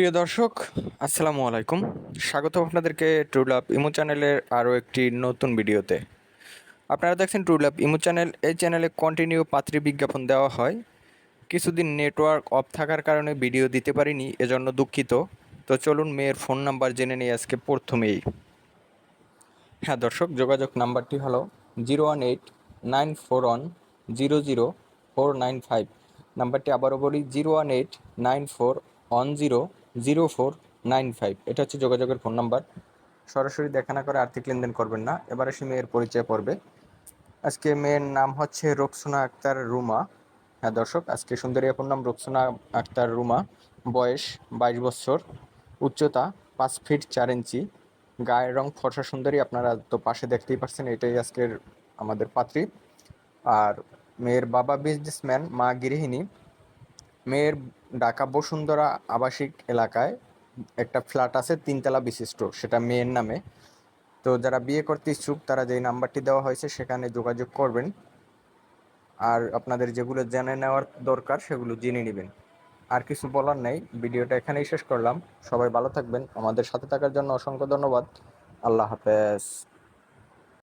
প্রিয় দর্শক, আসসালামু আলাইকুম। স্বাগত আপনাদেরকে ট্রুলাভ ইমো চ্যানেলের আরও একটি নতুন ভিডিওতে। আপনারা দেখছেন ট্রুলাভ ইমো চ্যানেল। এই চ্যানেলে কন্টিনিউ পাত্রী বিজ্ঞাপন দেওয়া হয়। কিছুদিন নেটওয়ার্ক অফ থাকার কারণে ভিডিও দিতে পারিনি, এজন্য দুঃখিত। তো চলুন মেয়ের ফোন নাম্বার জেনে নিই আজকে প্রথমেই। হ্যাঁ দর্শক, যোগাযোগ নাম্বারটি হলো zero one eight nine four one zero zero four nine five নাম্বারটি আবারও বলি zero one eight nine four one zero zero four nine five. এটা হচ্ছে যোগাযোগের ফোন নাম্বার। সরাসরি দেখা না করে আর্থিক লেনদেন করবেন না। এবার এসে মেয়ের পরিচয় পড়বে। আজকে মেয়ের নাম হচ্ছে রোকসোনা আক্তার রুমা। হ্যাঁ দর্শক, আজকে সুন্দরী আপুর নাম রোকসোনা আক্তার রুমা। বয়স বাইশ বছর। উচ্চতা পাঁচ ফিট চার ইঞ্চি। গায়ের রং ফর্সা সুন্দরী। আপনারা তো পাশে দেখতেই পাচ্ছেন এটাই আজকের আমাদের পাত্রী। আর মেয়ের বাবা বিজনেসম্যান মা গৃহিণী। মেয়ের ঢাকা বসুন্ধরা আবাসিক এলাকায় একটা ফ্ল্যাট আছে, তিনতলা বিশিষ্ট, সেটা মেয়ের নামে। তো যারা বিয়ে করতে ইচ্ছুক, তারা যেই নাম্বারটি দেওয়া হয়েছে, সেখানে যোগাযোগ করবেন। আর আপনাদের যেগুলো জেনে নেওয়ার দরকার, সেগুলো জেনে নেবেন। আর কিছু বলার নেই, ভিডিওটা এখানেই শেষ করলাম। সবাই ভালো থাকবেন। আমাদের সাথে থাকার জন্য অসংখ্য ধন্যবাদ। আল্লাহ হাফেজ।